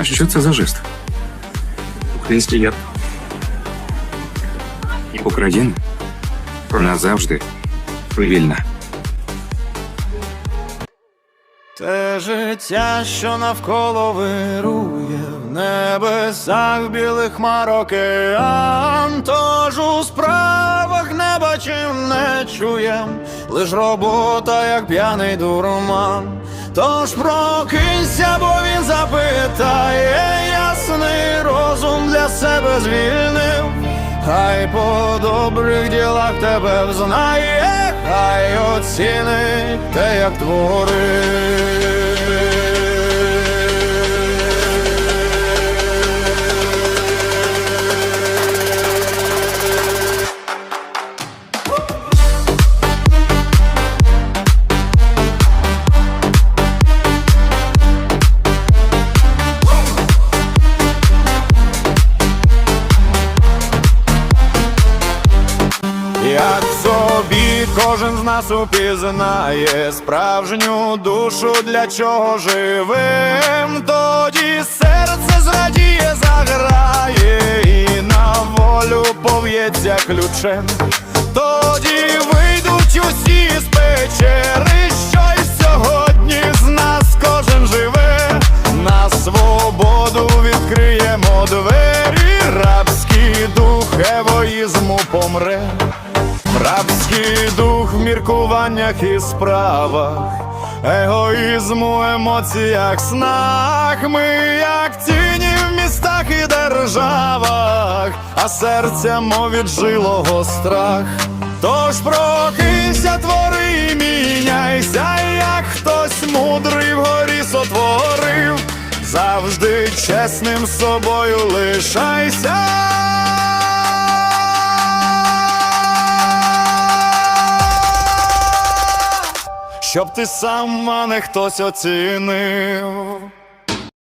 А що це за жест? Український герб. Україна назавжди вільна. Те життя, що навколо вирує, в небесах білих хмар океан, тож у справах не бачим, не чуєм, лиш робота, як п'яний дурман. Тож прокинься, себе звільнив. Хай по добрих ділах тебе взнає, хай оцінить те, як творив. Як собі кожен з нас упізнає справжню душу, для чого живим, тоді серце зрадіє, заграє і на волю пов'ється ключем. Тоді вийдуть усі з печери, що й сьогодні з нас кожен живе, на свободу відкриємо двері, рабський дух егоїзму помре. Рабський дух в міркуваннях і справах, егоїзму, емоціях, снах. Ми, як тіні в містах і державах, а серця, мов страх. Тож прокинься, твори, і міняйся, як хтось мудрий вгорі сотворив, завжди чесним собою лишайся. Щоб ти сам, мене хтось оцінив.